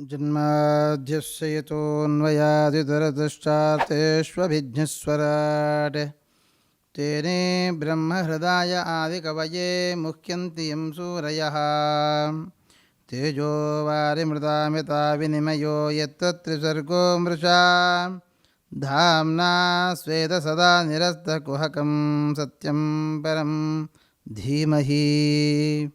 जन्माद्यस्य यतोऽन्वयादितरतश्चार्तेष्वभिज्ञस्वराट् तेने ब्रह्महृदाय आदिकवये मुह्यन्ति यं सूरयः। तेजो वारिमृतामिता विनिमयो यत्र त्रिसर्गो मृषा। धाम्ना स्वेद सदा निरस्तकुहकं सत्यं परं धीमहि।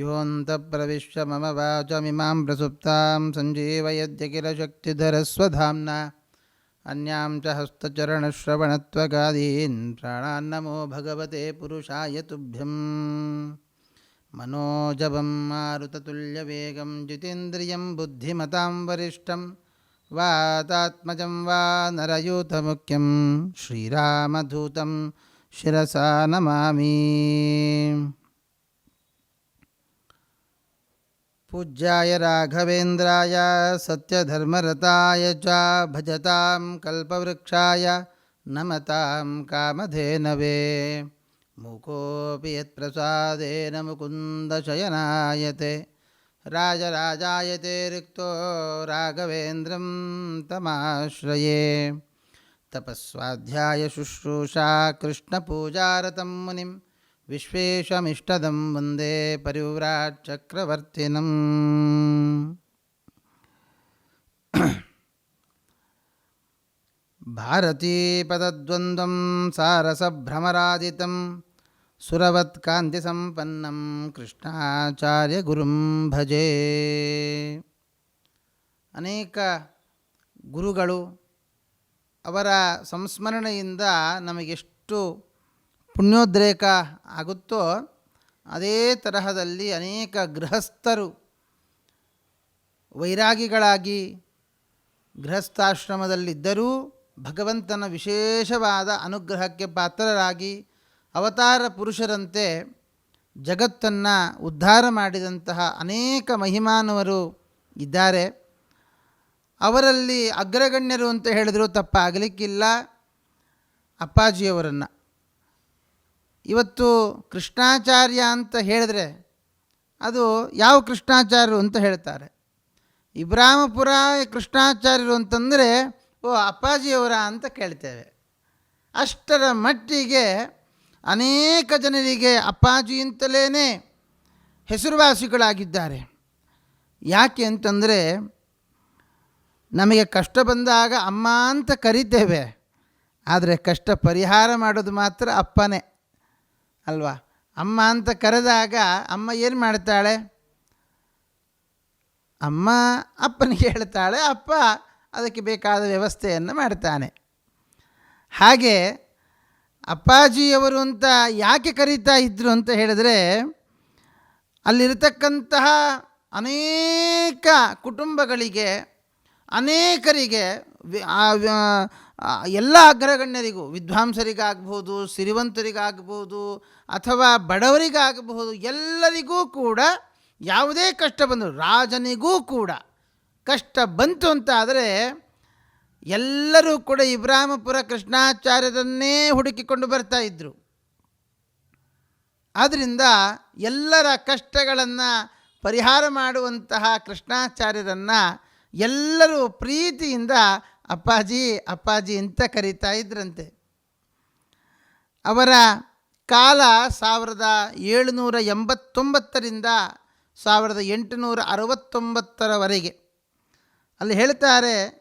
योऽन्तप्रविश्य मम वाचमिमां प्रसुप्तां सञ्जीवयद्यखिलशक्तिधरस्वधाम्ना अन्यां च हस्तचरणश्रवणत्वगादीन् प्राणान्नमो भगवते पुरुषाय तुभ्यं मनोजवं मारुततुल्यवेगं जितेन्द्रियं बुद्धिमतां वरिष्ठं वातात्मजं वा नरयूथमुख्यं श्रीरामधूतं शिरसा नमामि पूज्याय राघवेन्द्राय, सत्यधर्मरताय च भजतां कल्पवृक्षाय नमतां कामधेनवे। मूकोऽपि यत्प्रसादेन मुकुन्दशयनायते राजराजायते रिक्तो राघवेन्द्रं तमाश्रये। तपस्वाध्यायशुश्रूषा कृष्णपूजारतं मुनिं विश्वेशमिष्टदं वन्दे परिव्राट् चक्रवर्तिनम् भारतीपदद्वन्द्वं सारसभ्रमरादितं सुरवत्कान्तिसम्पन्नं कृष्णाचार्यगुरुं ಭಜೆ ಅನೇಕ ಗುರುಗಳು ಅವರ ಸಂಸ್ಮರಣೆಯಿಂದ ನಮಗೆಷ್ಟು ಪುಣ್ಯೋದ್ರೇಕ ಆಗುತ್ತೋ ಅದೇ ತರಹದಲ್ಲಿ ಅನೇಕ ಗೃಹಸ್ಥರು ವೈರಾಗಿಗಳಾಗಿ ಗೃಹಸ್ಥಾಶ್ರಮದಲ್ಲಿದ್ದರೂ ಭಗವಂತನ ವಿಶೇಷವಾದ ಅನುಗ್ರಹಕ್ಕೆ ಪಾತ್ರರಾಗಿ ಅವತಾರ ಪುರುಷರಂತೆ ಜಗತ್ತನ್ನು ಉದ್ಧಾರ ಮಾಡಿದಂತಹ ಅನೇಕ ಮಹಿಮಾನವರು ಇದ್ದಾರೆ. ಅವರಲ್ಲಿ ಅಗ್ರಗಣ್ಯರು ಅಂತ ಹೇಳಿದರೂ ತಪ್ಪಾಗಲಿಕ್ಕಿಲ್ಲ. ಅಪ್ಪಾಜಿಯವರನ್ನು. ಇವತ್ತು ಕೃಷ್ಣಾಚಾರ್ಯ ಅಂತ ಹೇಳಿದ್ರೆ ಅದು ಯಾವ ಕೃಷ್ಣಾಚಾರ್ಯರು ಅಂತ ಹೇಳ್ತಾರೆ. ಇಬ್ರಾಮಪುರ ಕೃಷ್ಣಾಚಾರ್ಯರು ಅಂತಂದರೆ, ಓ ಅಪ್ಪಾಜಿಯವರ ಅಂತ ಕೇಳ್ತೇವೆ. ಅಷ್ಟರ ಮಟ್ಟಿಗೆ ಅನೇಕ ಜನರಿಗೆ ಅಪ್ಪಾಜಿ ಅಂತಲೇ ಹೆಸರುವಾಸಿಗಳಾಗಿದ್ದಾರೆ. ಯಾಕೆ ಅಂತಂದರೆ, ನಮಗೆ ಕಷ್ಟ ಬಂದಾಗ ಅಮ್ಮ ಅಂತ ಕರಿತೇವೆ, ಆದರೆ ಕಷ್ಟ ಪರಿಹಾರ ಮಾಡೋದು ಮಾತ್ರ ಅಪ್ಪನೇ. ಅಲ್ವಾ? ಅಮ್ಮ ಅಂತ ಕರೆದಾಗ ಅಮ್ಮ ಏನು ಮಾಡ್ತಾಳೆ? ಅಮ್ಮ ಅಪ್ಪನಿಗೆ ಹೇಳ್ತಾಳೆ, ಅಪ್ಪ, ಅದಕ್ಕೆ ಬೇಕಾದ ವ್ಯವಸ್ಥೆಯನ್ನು ಮಾಡ್ತಾನೆ. ಹಾಗೆ ಅಪ್ಪಾಜಿಯವರು ಅಂತ ಯಾಕೆ ಕರೀತಾ ಇದ್ದರು ಅಂತ ಹೇಳಿದ್ರೆ, ಅಲ್ಲಿರತಕ್ಕಂತಹ ಅನೇಕ ಕುಟುಂಬಗಳಿಗೆ, ಅನೇಕರಿಗೆ ಎಲ್ಲ ಅಗ್ರಗಣ್ಯರಿಗೂ, ವಿದ್ವಾಂಸರಿಗಾಗ್ಬೋದು, ಸಿರಿವಂತರಿಗಾಗ್ಬೋದು, ಅಥವಾ ಬಡವರಿಗಾಗಬಹುದು ಎಲ್ಲರಿಗೂ ಕೂಡ ಯಾವುದೇ ಕಷ್ಟ ಬಂದರು, ರಾಜನಿಗೂ ಕೂಡ ಕಷ್ಟ ಬಂತು ಅಂತಾದರೆ, ಎಲ್ಲರೂ ಕೂಡ ಇಬ್ರಾಮಪುರ ಕೃಷ್ಣಾಚಾರ್ಯರನ್ನೇ ಹುಡುಕಿಕೊಂಡು ಬರ್ತಾ ಇದ್ದರು ಆದ್ದರಿಂದ ಎಲ್ಲರ ಕಷ್ಟಗಳನ್ನು ಪರಿಹಾರ ಮಾಡುವಂತಹ ಕೃಷ್ಣಾಚಾರ್ಯರನ್ನು ಎಲ್ಲರೂ ಪ್ರೀತಿಯಿಂದ ಅಪ್ಪಾಜಿ ಅಪ್ಪಾಜಿ ಅಂತ ಕರೀತಾ ಇದ್ರಂತೆ. ಅವರ ಕಾಲ ಸಾವಿರದ ಏಳುನೂರ ಎಂಬತ್ತೊಂಬತ್ತರಿಂದ ಸಾವಿರದ ಎಂಟುನೂರ ಅರವತ್ತೊಂಬತ್ತರವರೆಗೆ. ಅಲ್ಲಿ ಹೇಳ್ತಾರೆ,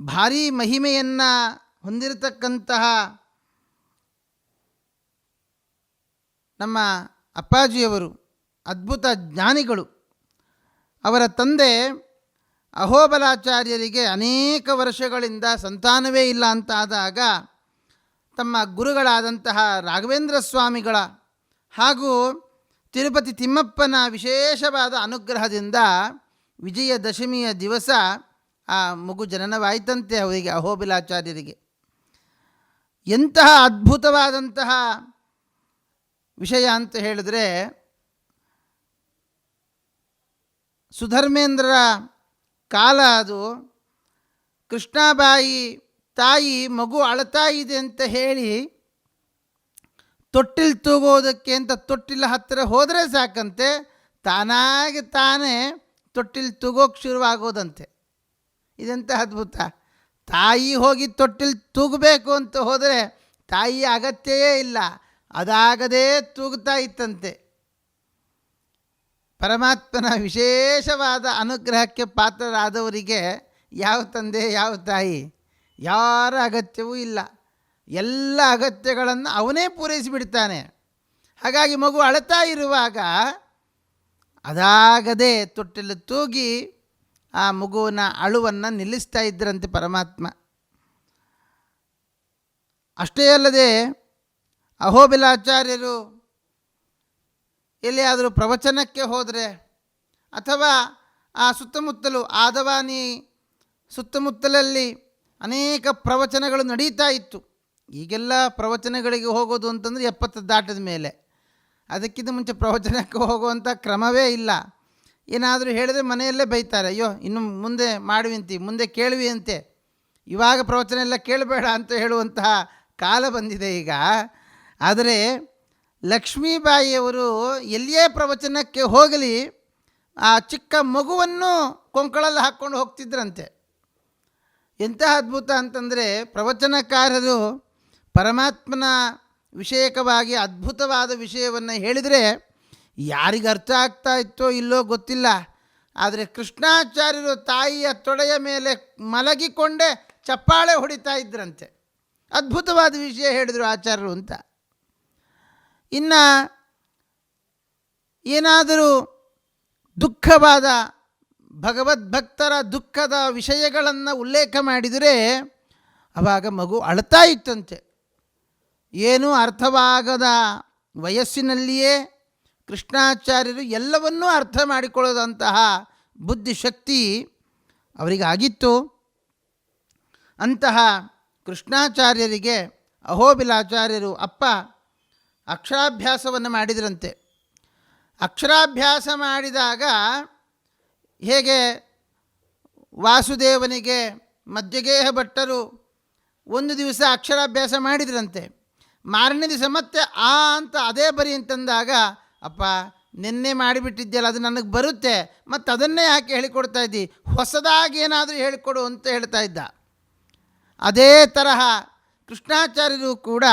ಭಾರೀ ಮಹಿಮೆಯನ್ನು ಹೊಂದಿರತಕ್ಕಂತಹ ನಮ್ಮ ಅಪ್ಪಾಜಿಯವರು, ಅದ್ಭುತ ಜ್ಞಾನಿಗಳು. ಅವರ ತಂದೆ ಅಹೋಬಲಾಚಾರ್ಯರಿಗೆ ಅನೇಕ ವರ್ಷಗಳಿಂದ ಸಂತಾನವೇ ಇಲ್ಲ ಅಂತಾದಾಗ ತಮ್ಮ ಗುರುಗಳಾದಂತಹ ರಾಘವೇಂದ್ರ ಸ್ವಾಮಿಗಳ ಹಾಗೂ ತಿರುಪತಿ ತಿಮ್ಮಪ್ಪನ ವಿಶೇಷವಾದ ಅನುಗ್ರಹದಿಂದ ವಿಜಯದಶಮಿಯ ದಿವಸ ಆ ಮಗು ಜನನವಾಯಿತಂತೆ ಅವರಿಗೆ, ಅಹೋಬಿಲಾಚಾರ್ಯರಿಗೆ. ಎಂತಹ ಅದ್ಭುತವಾದಂತಹ ವಿಷಯ ಅಂತ ಹೇಳಿದ್ರೆ ಸುಧರ್ಮೇಂದ್ರರ ಕಾಲ ಅದು. ಕೃಷ್ಣಾಬಾಯಿ ತಾಯಿ ಮಗು ಅಳತಾ ಇದೆ ಅಂತ ಹೇಳಿ ತೊಟ್ಟಿಲ್ ತೂಗೋದಕ್ಕೆ ಅಂತ ತೊಟ್ಟಿಲ ಹತ್ತಿರ ಹೋದರೆ ಸಾಕಂತೆ, ತಾನಾಗಿ ತಾನೇ ತೊಟ್ಟಿಲ್ ತೂಗೋಕೆ ಶುರುವಾಗೋದಂತೆ. ಇದೆಂಥ ಅದ್ಭುತ. ತಾಯಿ ಹೋಗಿ ತೊಟ್ಟಿಲ್ ತೂಗಬೇಕು ಅಂತ ಹೋದರೆ ತಾಯಿಯ ಅಗತ್ಯವೇ ಇಲ್ಲ. ಅದಾಗದೇ ತೂಗ್ತಾ ಇತ್ತಂತೆ. ಪರಮಾತ್ಮನ ವಿಶೇಷವಾದ ಅನುಗ್ರಹಕ್ಕೆ ಪಾತ್ರರಾದವರಿಗೆ ಯಾವ ತಂದೆ, ಯಾವ ತಾಯಿ? ಯಾರ ಅಗತ್ಯವೂ ಇಲ್ಲ. ಎಲ್ಲ ಅಗತ್ಯಗಳನ್ನು ಅವನೇ ಪೂರೈಸಿಬಿಡ್ತಾನೆ. ಹಾಗಾಗಿ ಮಗು ಅಳತಾ ಇರುವಾಗ ಅದಾಗದೆ ತೊಟ್ಟಿಲು ತೂಗಿ ಆ ಮಗುವಿನ ಅಳುವನ್ನು ನಿಲ್ಲಿಸ್ತಾ ಇದ್ದರಂತೆ ಪರಮಾತ್ಮ. ಅಷ್ಟೇ ಅಲ್ಲದೆ ಅಹೋಬಿಲಾಚಾರ್ಯರು ಎಲ್ಲಿಯಾದರೂ ಪ್ರವಚನಕ್ಕೆ ಹೋದರೆ ಅಥವಾ ಆ ಸುತ್ತಮುತ್ತಲು ಆದವಾನಿ ಸುತ್ತಮುತ್ತಲಲ್ಲಿ ಅನೇಕ ಪ್ರವಚನಗಳು ನಡೀತಾ ಇತ್ತು. ಈಗೆಲ್ಲ ಪ್ರವಚನಗಳಿಗೆ ಹೋಗೋದು ಅಂತಂದರೆ ಎಪ್ಪತ್ತು ದಾಟದ ಮೇಲೆ. ಅದಕ್ಕಿಂತ ಮುಂಚೆ ಪ್ರವಚನಕ್ಕೆ ಹೋಗುವಂಥ ಕ್ರಮವೇ ಇಲ್ಲ. ಏನಾದರೂ ಹೇಳಿದರೆ ಮನೆಯಲ್ಲೇ ಬೈತಾರೆ, ಅಯ್ಯೋ, ಇನ್ನು ಮುಂದೆ ಮಾಡುವಿಂತಿ, ಮುಂದೆ ಕೇಳುವಿ ಅಂತೆ ಇವಾಗ ಪ್ರವಚನ ಎಲ್ಲ ಕೇಳಬೇಡ ಅಂತ ಹೇಳುವಂತಹ ಕಾಲ ಬಂದಿದೆ ಈಗ. ಆದರೆ ಲಕ್ಷ್ಮೀಬಾಯಿಯವರು ಎಲ್ಲಿಯೇ ಪ್ರವಚನಕ್ಕೆ ಹೋಗಲಿ, ಆ ಚಿಕ್ಕ ಮಗುವನ್ನು ಕೊಂಕಳಲ್ಲಿ ಹಾಕ್ಕೊಂಡು ಹೋಗ್ತಿದ್ರಂತೆ. ಎಂತಹ ಅದ್ಭುತ ಅಂತಂದರೆ ಪ್ರವಚನಕಾರರು ಪರಮಾತ್ಮನ ವಿಷಯಕವಾಗಿ ಅದ್ಭುತವಾದ ವಿಷಯವನ್ನು ಹೇಳಿದರೆ ಯಾರಿಗೆ ಅರ್ಥ ಆಗ್ತಾ ಇತ್ತೋ ಇಲ್ಲೋ ಗೊತ್ತಿಲ್ಲ. ಆದರೆ ಕೃಷ್ಣಾಚಾರ್ಯರು ತಾಯಿಯ ತೊಡೆಯ ಮೇಲೆ ಮಲಗಿಕೊಂಡೇ ಚಪ್ಪಾಳೆ ಹೊಡಿತಾ ಇದ್ರಂತೆ. ಅದ್ಭುತವಾದ ವಿಷಯ ಹೇಳಿದರು ಆಚಾರ್ಯರು ಅಂತ. ಇನ್ನು ಏನಾದರೂ ದುಃಖವಾದ, ಭಗವದ್ಭಕ್ತರ ದುಃಖದ ವಿಷಯಗಳನ್ನು ಉಲ್ಲೇಖ ಮಾಡಿದರೆ ಆವಾಗ ಮಗು ಅಳ್ತಾ ಇತ್ತಂತೆ. ಏನೂ ಅರ್ಥವಾಗದ ವಯಸ್ಸಿನಲ್ಲಿಯೇ ಕೃಷ್ಣಾಚಾರ್ಯರು ಎಲ್ಲವನ್ನೂ ಅರ್ಥ ಮಾಡಿಕೊಳ್ಳದಂತಹ ಬುದ್ಧಿಶಕ್ತಿ ಅವರಿಗಾಗಿತ್ತು. ಅಂತಹ ಕೃಷ್ಣಾಚಾರ್ಯರಿಗೆ ಅಹೋಬಿಲಾಚಾರ್ಯರು, ಅಪ್ಪ ಅಕ್ಷರಾಭ್ಯಾಸವನ್ನು ಮಾಡಿದರಂತೆ. ಅಕ್ಷರಾಭ್ಯಾಸ ಮಾಡಿದಾಗ ಹೇಗೆ ವಾಸುದೇವನಿಗೆ ಮಧ್ಯಗೇಹ ಭಟ್ಟರು ಒಂದು ದಿವಸ ಅಕ್ಷರಾಭ್ಯಾಸ ಮಾಡಿದ್ರಂತೆ. ಮಾರನೇ ದಿವಸ ಮತ್ತೆ ಆ ಅಂತ ಅದೇ ಬರಿ ಅಂತಂದಾಗ, ಅಪ್ಪ, ನಿನ್ನೆ ಮಾಡಿಬಿಟ್ಟಿದ್ದೆಯಲ್ಲ ಅದು ನನಗೆ ಬರುತ್ತೆ ಮತ್ತು ಅದನ್ನೇ ಯಾಕೆ ಹೇಳಿಕೊಡ್ತಾ ಇದ್ದಿ? ಹೊಸದಾಗಿ ಏನಾದರೂ ಹೇಳಿಕೊಡು ಅಂತ ಹೇಳ್ತಾ ಇದ್ದ. ಅದೇ ತರಹ ಕೃಷ್ಣಾಚಾರ್ಯರು ಕೂಡ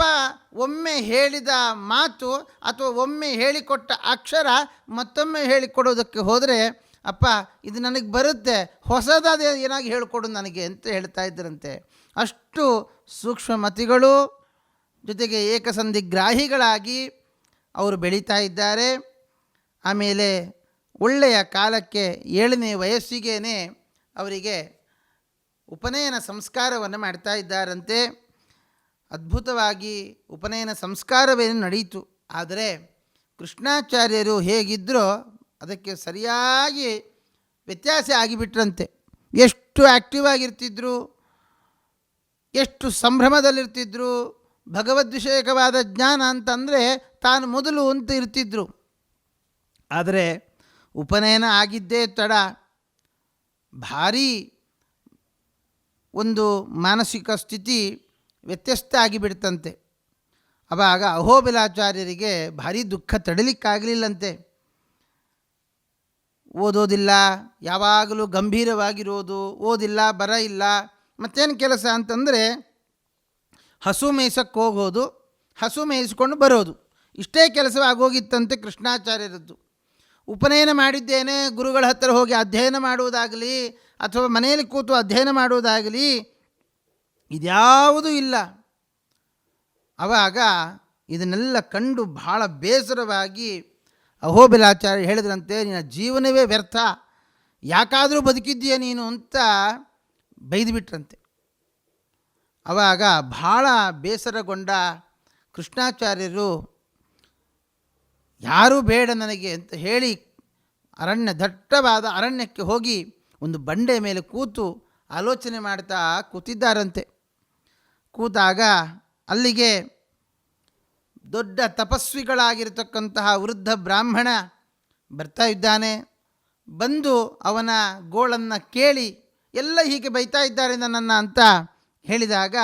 ಅಪ್ಪ ಒಮ್ಮೆ ಹೇಳಿದ ಮಾತು ಅಥವಾ ಒಮ್ಮೆ ಹೇಳಿಕೊಟ್ಟ ಅಕ್ಷರ ಮತ್ತೊಮ್ಮೆ ಹೇಳಿಕೊಡೋದಕ್ಕೆ ಹೋದರೆ, ಅಪ್ಪ, ಇದು ನನಗೆ ಬರುತ್ತೆ, ಹೊಸದಾದ ಏನಾಗಿ ಹೇಳಿಕೊಡು ನನಗೆ ಅಂತ ಹೇಳ್ತಾ ಇದ್ದರಂತೆ. ಅಷ್ಟು ಸೂಕ್ಷ್ಮಮತಿಗಳು, ಜೊತೆಗೆ ಏಕಸಂಧಿಗ್ರಾಹಿಗಳಾಗಿ ಅವರು ಬೆಳೀತಾ ಇದ್ದಾರೆ. ಆಮೇಲೆ ಒಳ್ಳೆಯ ಕಾಲಕ್ಕೆ ಏಳನೇ ವಯಸ್ಸಿಗೇ ಅವರಿಗೆ ಉಪನಯನ ಸಂಸ್ಕಾರವನ್ನು ಮಾಡ್ತಾ ಇದ್ದಾರಂತೆ. ಅದ್ಭುತವಾಗಿ ಉಪನಯನ ಸಂಸ್ಕಾರವೇನು ನಡೆಯಿತು ಆದರೆ ಕೃಷ್ಣಾಚಾರ್ಯರು ಹೇಗಿದ್ದರೋ ಅದಕ್ಕೆ ಸರಿಯಾಗಿ ವ್ಯತ್ಯಾಸ ಆಗಿಬಿಟ್ರಂತೆ. ಎಷ್ಟು ಆ್ಯಕ್ಟಿವ್ ಆಗಿರ್ತಿದ್ರು, ಎಷ್ಟು ಸಂಭ್ರಮದಲ್ಲಿರ್ತಿದ್ರು ಭಗವದ್ವಿಷಯಕವಾದ ಜ್ಞಾನ ಅಂತಂದರೆ ತಾನು ಮೊದಲು ಅಂತ ಇರ್ತಿದ್ರು. ಆದರೆ ಉಪನಯನ ಆಗಿದ್ದೇ ತಡ. ಭಾರೀ ಒಂದು ಮಾನಸಿಕ ಸ್ಥಿತಿ ವ್ಯತ್ಯಸ್ತ ಆಗಿಬಿಡ್ತಂತೆ. ಆವಾಗ ಅಹೋಬಿಲಾಚಾರ್ಯರಿಗೆ ಭಾರಿ ದುಃಖ ತಡಲಿಕ್ಕಾಗಲಿಲ್ಲಂತೆ. ಓದೋದಿಲ್ಲ, ಯಾವಾಗಲೂ ಗಂಭೀರವಾಗಿರೋದು, ಓದಿಲ್ಲ, ಬರ ಇಲ್ಲ, ಮತ್ತೇನು ಕೆಲಸ ಅಂತಂದರೆ ಹಸು ಮೇಯ್ಸಕ್ಕೆ ಹೋಗೋದು, ಹಸು ಮೇಯಿಸ್ಕೊಂಡು ಬರೋದು. ಇಷ್ಟೇ ಕೆಲಸವಾಗೋಗಿತ್ತಂತೆ ಕೃಷ್ಣಾಚಾರ್ಯರದ್ದು. ಉಪನಯನ ಮಾಡಿದ್ದೇನೆ, ಗುರುಗಳ ಹತ್ತಿರ ಹೋಗಿ ಅಧ್ಯಯನ ಮಾಡುವುದಾಗಲಿ, ಅಥವಾ ಮನೆಯಲ್ಲಿ ಕೂತು ಅಧ್ಯಯನ ಮಾಡುವುದಾಗಲಿ ಇದ್ಯಾವುದೂ ಇಲ್ಲ. ಆವಾಗ ಇದನ್ನೆಲ್ಲ ಕಂಡು ಬಹಳ ಬೇಸರವಾಗಿ ಅಹೋಬಿಲಾಚಾರ್ಯ ಹೇಳಿದ್ರಂತೆ, ನಿನ್ನ ಜೀವನವೇ ವ್ಯರ್ಥ, ಯಾಕಾದರೂ ಬದುಕಿದ್ದೀಯ ನೀನು ಅಂತ ಬೈದುಬಿಟ್ರಂತೆ ಆವಾಗ ಬಹಳ ಬೇಸರಗೊಂಡ ಕೃಷ್ಣಾಚಾರ್ಯರು, ಯಾರೂ ಬೇಡ ನನಗೆ ಅಂತ ಹೇಳಿ ಅರಣ್ಯ ದಟ್ಟವಾದ ಅರಣ್ಯಕ್ಕೆ ಹೋಗಿ ಒಂದು ಬಂಡೆ ಮೇಲೆ ಕೂತು ಆಲೋಚನೆ ಮಾಡ್ತಾ ಕೂತಿದ್ದಾರಂತೆ. ಕೂತಾಗ ಅಲ್ಲಿಗೆ ದೊಡ್ಡ ತಪಸ್ವಿಗಳಾಗಿರತಕ್ಕಂತಹ ವೃದ್ಧ ಬ್ರಾಹ್ಮಣ ಬರ್ತಾ ಇದ್ದಾನೆ. ಬಂದು ಅವನ ಗೋಳನ್ನು ಕೇಳಿ, ಎಲ್ಲ ಹೀಗೆ ಬೈತಾ ಇದ್ದಾರೆ ನನ್ನನ್ನು ಅಂತ ಹೇಳಿದಾಗ,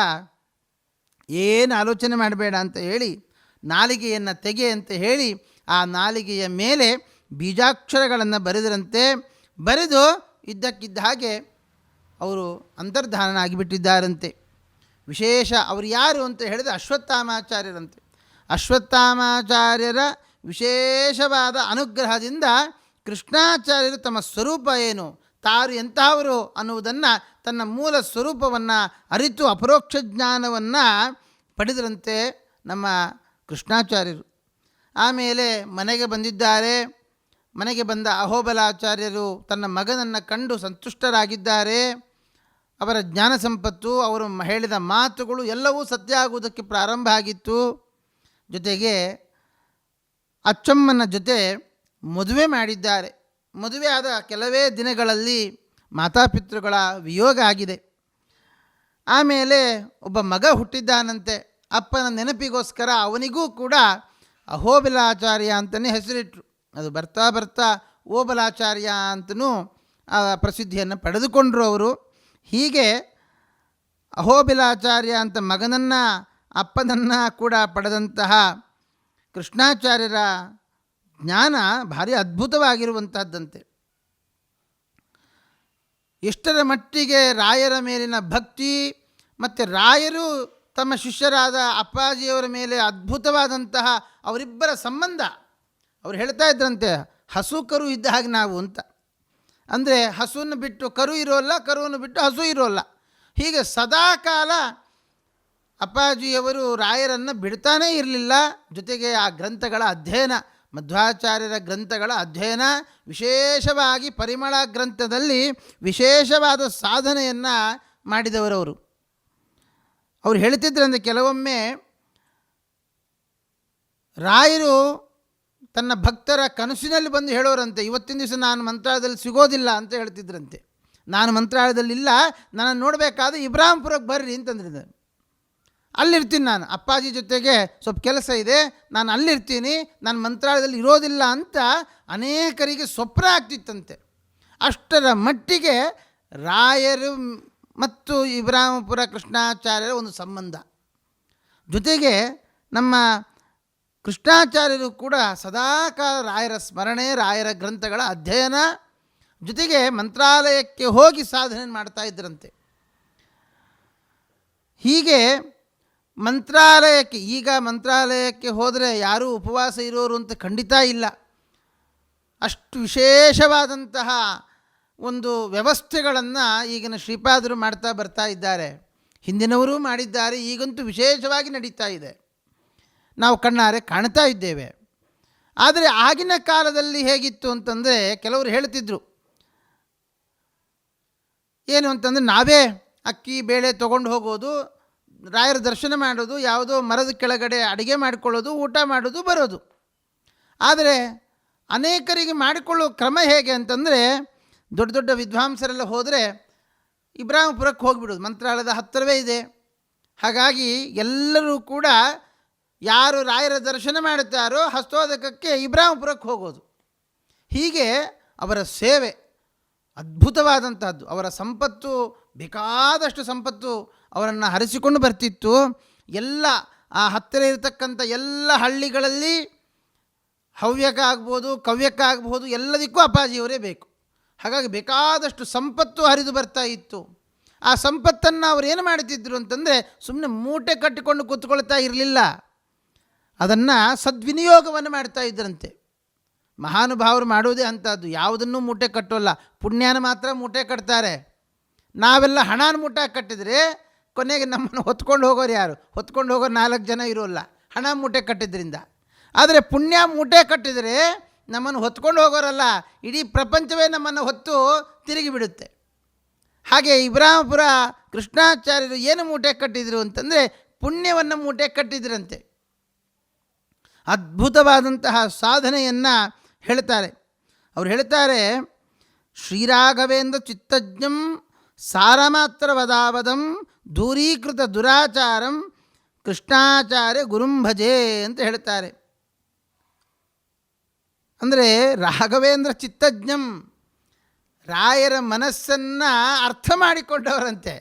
ಏನು ಆಲೋಚನೆ ಮಾಡಬೇಡ ಅಂತ ಹೇಳಿ, ನಾಲಿಗೆಯನ್ನು ತೆಗೆ ಅಂತ ಹೇಳಿ, ಆ ನಾಲಿಗೆಯ ಮೇಲೆ ಬೀಜಾಕ್ಷರಗಳನ್ನು ಬರೆದರಂತೆ ಬರೆದು ಇದ್ದಕ್ಕಿದ್ದ ಹಾಗೆ ಅವರು ಅಂತರ್ಧಾನ ಆಗಿಬಿಟ್ಟಿದ್ದಾರಂತೆ. ವಿಶೇಷ ಅವರು ಯಾರು ಅಂತ ಹೇಳಿದ್ರೆ ಅಶ್ವತ್ಥಾಮಾಚಾರ್ಯರಂತೆ. ಅಶ್ವತ್ಥಾಮಾಚಾರ್ಯರ ವಿಶೇಷವಾದ ಅನುಗ್ರಹದಿಂದ ಕೃಷ್ಣಾಚಾರ್ಯರು ತಮ್ಮ ಸ್ವರೂಪ ಏನು, ತಾರು ಎಂತಹವರು ಅನ್ನುವುದನ್ನು ತನ್ನ ಮೂಲ ಸ್ವರೂಪವನ್ನು, ಅರಿತು ಅಪರೋಕ್ಷ ಜ್ಞಾನವನ್ನು ಪಡೆದರಂತೆ ನಮ್ಮ ಕೃಷ್ಣಾಚಾರ್ಯರು. ಆಮೇಲೆ ಮನೆಗೆ ಬಂದಿದ್ದಾರೆ. ಮನೆಗೆ ಬಂದ ಅಹೋಬಲಾಚಾರ್ಯರು ತನ್ನ ಮಗನನ್ನು ಕಂಡು ಸಂತುಷ್ಟರಾಗಿದ್ದಾರೆ. ಅವರ ಜ್ಞಾನ ಸಂಪತ್ತು, ಅವರು ಹೇಳಿದ ಮಾತುಗಳು ಎಲ್ಲವೂ ಸತ್ಯ ಆಗುವುದಕ್ಕೆ ಪ್ರಾರಂಭ ಆಗಿತ್ತು. ಜೊತೆಗೆ ಅಚ್ಚಮ್ಮನ ಜೊತೆ ಮದುವೆ ಮಾಡಿದ್ದಾರೆ. ಮದುವೆ ಆದ ಕೆಲವೇ ದಿನಗಳಲ್ಲಿ ಮಾತಾಪಿತೃಗಳ ವಿಯೋಗ ಆಗಿದೆ. ಆಮೇಲೆ ಒಬ್ಬ ಮಗ ಹುಟ್ಟಿದ್ದಾನಂತೆ. ಅಪ್ಪನ ನೆನಪಿಗೋಸ್ಕರ ಅವನಿಗೂ ಕೂಡ ಅಹೋಬಲಾಚಾರ್ಯ ಅಂತಲೇ ಹೆಸರಿಟ್ಟರು ಅದು ಬರ್ತಾ ಬರ್ತಾ ಓಬಲಾಚಾರ್ಯ ಅಂತಲೂ ಆ ಪ್ರಸಿದ್ಧಿಯನ್ನು ಪಡೆದುಕೊಂಡರು ಅವರು. ಹೀಗೆ ಅಹೋಬಿಲಾಚಾರ್ಯ ಅಂತ ಮಗನನ್ನು, ಅಪ್ಪನನ್ನು ಕೂಡ ಪಡೆದಂತಹ ಕೃಷ್ಣಾಚಾರ್ಯರ ಜ್ಞಾನ ಭಾರಿ ಅದ್ಭುತವಾಗಿರುವಂತಹದ್ದಂತೆ. ಎಷ್ಟರ ಮಟ್ಟಿಗೆ ರಾಯರ ಮೇಲಿನ ಭಕ್ತಿ ಮತ್ತು ರಾಯರು ತಮ್ಮ ಶಿಷ್ಯರಾದ ಅಪ್ಪಾಜಿಯವರ ಮೇಲೆ ಅದ್ಭುತವಾದಂತಹ ಅವರಿಬ್ಬರ ಸಂಬಂಧ. ಅವ್ರು ಹೇಳ್ತಾ ಇದ್ರಂತೆ, ಹಸುಕರು ಇದ್ದ ಹಾಗೆ ನಾವು ಅಂತ. ಅಂದರೆ ಹಸುವನ್ನು ಬಿಟ್ಟು ಕರು ಇರೋಲ್ಲ, ಕರುವನ್ನು ಬಿಟ್ಟು ಹಸು ಇರೋಲ್ಲ. ಹೀಗೆ ಸದಾಕಾಲ ಅಪ್ಪಾಜಿಯವರು ರಾಯರನ್ನು ಬಿಡ್ತಾನೇ ಇರಲಿಲ್ಲ. ಜೊತೆಗೆ ಆ ಗ್ರಂಥಗಳ ಅಧ್ಯಯನ, ಮಧ್ವಾಚಾರ್ಯರ ಗ್ರಂಥಗಳ ಅಧ್ಯಯನ, ವಿಶೇಷವಾಗಿ ಪರಿಮಳ ಗ್ರಂಥದಲ್ಲಿ ವಿಶೇಷವಾದ ಸಾಧನೆಯನ್ನು ಮಾಡಿದವರವರು ಅವ್ರು. ಹೇಳ್ತಿದ್ರಂದರೆ ಕೆಲವೊಮ್ಮೆ ರಾಯರು ತನ್ನ ಭಕ್ತರ ಕನಸಿನಲ್ಲಿ ಬಂದು ಹೇಳೋರಂತೆ, ಇವತ್ತಿನ ದಿವಸ ನಾನು ಮಂತ್ರಾಲಯದಲ್ಲಿ ಸಿಗೋದಿಲ್ಲ ಅಂತ ಹೇಳ್ತಿದ್ರಂತೆ. ನಾನು ಮಂತ್ರಾಲಯದಲ್ಲಿ ಇಲ್ಲ ನಾನು ನೋಡಬೇಕಾದ್ರೆ ಇಬ್ರಾಹಿಂಪುರಕ್ಕೆ ಬರ್ರಿ ಅಂತಂದ್ರೆ ಅಲ್ಲಿರ್ತೀನಿ ನಾನು, ಅಪ್ಪಾಜಿ ಜೊತೆಗೆ ಸ್ವಲ್ಪ ಕೆಲಸ ಇದೆ, ನಾನು ಅಲ್ಲಿರ್ತೀನಿ, ನಾನು ಮಂತ್ರಾಲಯದಲ್ಲಿ ಇರೋದಿಲ್ಲ ಅಂತ ಅನೇಕರಿಗೆ ಸ್ವಪ್ನ ಆಗ್ತಿತ್ತಂತೆ. ಅಷ್ಟರ ಮಟ್ಟಿಗೆ ರಾಯರು ಮತ್ತು ಇಬ್ರಾಹಂಪುರ ಕೃಷ್ಣಾಚಾರ್ಯರ ಒಂದು ಸಂಬಂಧ. ಜೊತೆಗೆ ನಮ್ಮ ಕೃಷ್ಣಾಚಾರ್ಯರು ಕೂಡ ಸದಾಕಾಲ ರಾಯರ ಸ್ಮರಣೆ, ರಾಯರ ಗ್ರಂಥಗಳ ಅಧ್ಯಯನ ಜೊತೆಗೆ ಮಂತ್ರಾಲಯಕ್ಕೆ ಹೋಗಿ ಸಾಧನೆ ಮಾಡ್ತಾ ಇದ್ರಂತೆ. ಹೀಗೆ ಮಂತ್ರಾಲಯಕ್ಕೆ, ಈಗ ಮಂತ್ರಾಲಯಕ್ಕೆ ಹೋದರೆ ಯಾರೂ ಉಪವಾಸ ಇರೋರು ಅಂತ ಖಂಡಿತ ಇಲ್ಲ. ಅಷ್ಟು ವಿಶೇಷವಾದಂತಹ ಒಂದು ವ್ಯವಸ್ಥೆಗಳನ್ನು ಈಗಿನ ಶ್ರೀಪಾದರು ಮಾಡ್ತಾ ಬರ್ತಾ ಇದ್ದಾರೆ. ಹಿಂದಿನವರೂ ಮಾಡಿದ್ದಾರೆ, ಈಗಂತೂ ವಿಶೇಷವಾಗಿ ನಡೀತಾ ಇದೆ. ನಾವು ಕಣ್ಣಾರೆ ಕಾಣ್ತಾ ಇದ್ದೇವೆ. ಆದರೆ ಆಗಿನ ಕಾಲದಲ್ಲಿ ಹೇಗಿತ್ತು ಅಂತಂದರೆ ಕೆಲವರು ಹೇಳ್ತಿದ್ರು. ಏನು ಅಂತಂದರೆ ನಾವೇ ಅಕ್ಕಿ, ಬೇಳೆ ತೊಗೊಂಡು ಹೋಗೋದು, ರಾಯರ ದರ್ಶನ ಮಾಡೋದು, ಯಾವುದೋ ಮರದ ಕೆಳಗಡೆ ಅಡುಗೆ ಮಾಡಿಕೊಳ್ಳೋದು, ಊಟ ಮಾಡೋದು, ಬರೋದು. ಆದರೆ ಅನೇಕರಿಗೆ ಮಾಡಿಕೊಳ್ಳೋ ಕ್ರಮ ಹೇಗೆ ಅಂತಂದರೆ ದೊಡ್ಡ ದೊಡ್ಡ ವಿದ್ವಾಂಸರೆಲ್ಲ ಹೋದರೆ ಇಬ್ರಾಹಿಂಪುರಕ್ಕೆ ಹೋಗಿಬಿಡೋದು. ಮಂತ್ರಾಲಯದ ಹತ್ತಿರವೇ ಇದೆ. ಹಾಗಾಗಿ ಎಲ್ಲರೂ ಕೂಡ ಯಾರು ರಾಯರ ದರ್ಶನ ಮಾಡುತ್ತಾರೋ ಹಸ್ತೋದಕಕ್ಕೆ ಇಬ್ರಾಹಿಂಪುರಕ್ಕೆ ಹೋಗೋದು. ಹೀಗೆ ಅವರ ಸೇವೆ ಅದ್ಭುತವಾದಂಥದ್ದು ಅವರ ಸಂಪತ್ತು, ಬೇಕಾದಷ್ಟು ಸಂಪತ್ತು ಅವರನ್ನು ಹರಿಸಿಕೊಂಡು ಬರ್ತಿತ್ತು. ಎಲ್ಲ ಆ ಹತ್ತಿರ ಇರತಕ್ಕಂಥ ಎಲ್ಲ ಹಳ್ಳಿಗಳಲ್ಲಿ ಹವ್ಯಕ ಆಗ್ಬೋದು ಕವ್ಯಕ ಆಗ್ಬೋದು ಎಲ್ಲದಕ್ಕೂ ಅಪ್ಪಾಜಿಯವರೇ ಬೇಕು. ಹಾಗಾಗಿ ಬೇಕಾದಷ್ಟು ಸಂಪತ್ತು ಹರಿದು ಬರ್ತಾ ಇತ್ತು. ಆ ಸಂಪತ್ತನ್ನು ಅವರು ಏನು ಮಾಡ್ತಿದ್ರು ಅಂತಂದರೆ ಸುಮ್ಮನೆ ಮೂಟೆ ಕಟ್ಟಿಕೊಂಡು ಕೂತ್ಕೊಳ್ತಾ ಇರಲಿಲ್ಲ. ಅದನ್ನು ಸದ್ವಿನಿಯೋಗವನ್ನು ಮಾಡ್ತಾ ಇದ್ರಂತೆ. ಮಹಾನುಭಾವರು ಮಾಡುವುದೇ ಅಂಥದ್ದು. ಯಾವುದನ್ನು ಮೂಟೆ ಕಟ್ಟೋಲ್ಲ. ಪುಣ್ಯನ ಮಾತ್ರ ಮೂಟೆ ಕಟ್ತಾರೆ. ನಾವೆಲ್ಲ ಹಣನ ಮೂಟೆ ಕಟ್ಟಿದರೆ ಕೊನೆಗೆ ನಮ್ಮನ್ನು ಹೊತ್ಕೊಂಡು ಹೋಗೋರು ಯಾರು? ಹೊತ್ಕೊಂಡು ಹೋಗೋರು ನಾಲ್ಕು ಜನ ಇರೋಲ್ಲ. ಹಣ ಮೂಟೆ ಕಟ್ಟಿದ್ರಿಂದ. ಆದರೆ ಪುಣ್ಯ ಮೂಟೆ ಕಟ್ಟಿದರೆ ನಮ್ಮನ್ನು ಹೊತ್ಕೊಂಡು ಹೋಗೋರಲ್ಲ. ಇಡೀ ಪ್ರಪಂಚವೇ ನಮ್ಮನ್ನು ಹೊತ್ತು ತಿರುಗಿ ಬಿಡುತ್ತೆ. ಹಾಗೆ ಇಬ್ರಾಹಪುರ ಕೃಷ್ಣಾಚಾರ್ಯರು ಏನು ಮೂಟೆ ಕಟ್ಟಿದರು ಅಂತಂದರೆ ಪುಣ್ಯವನ್ನು ಮೂಟೆ ಕಟ್ಟಿದ್ರಂತೆ. ಅದ್ಭುತವಾದಂತಹ ಸಾಧನೆಯನ್ನು ಹೇಳ್ತಾರೆ. ಅವ್ರು ಹೇಳ್ತಾರೆ, ಶ್ರೀರಾಘವೇಂದ್ರ ಚಿತ್ತಜ್ಞಂ ಸಾರಮಾತ್ರ ವದಾವದಂ ದೂರೀಕೃತ ದುರಾಚಾರಂ ಕೃಷ್ಣಾಚಾರ್ಯ ಗುರುಂಭಜೆ ಅಂತ ಹೇಳ್ತಾರೆ. ಅಂದರೆ ರಾಘವೇಂದ್ರ ಚಿತ್ತಜ್ಞಂ ರಾಯರ ಮನಸ್ಸನ್ನು ಅರ್ಥ ಮಾಡಿಕೊಂಡವರಂತೆ.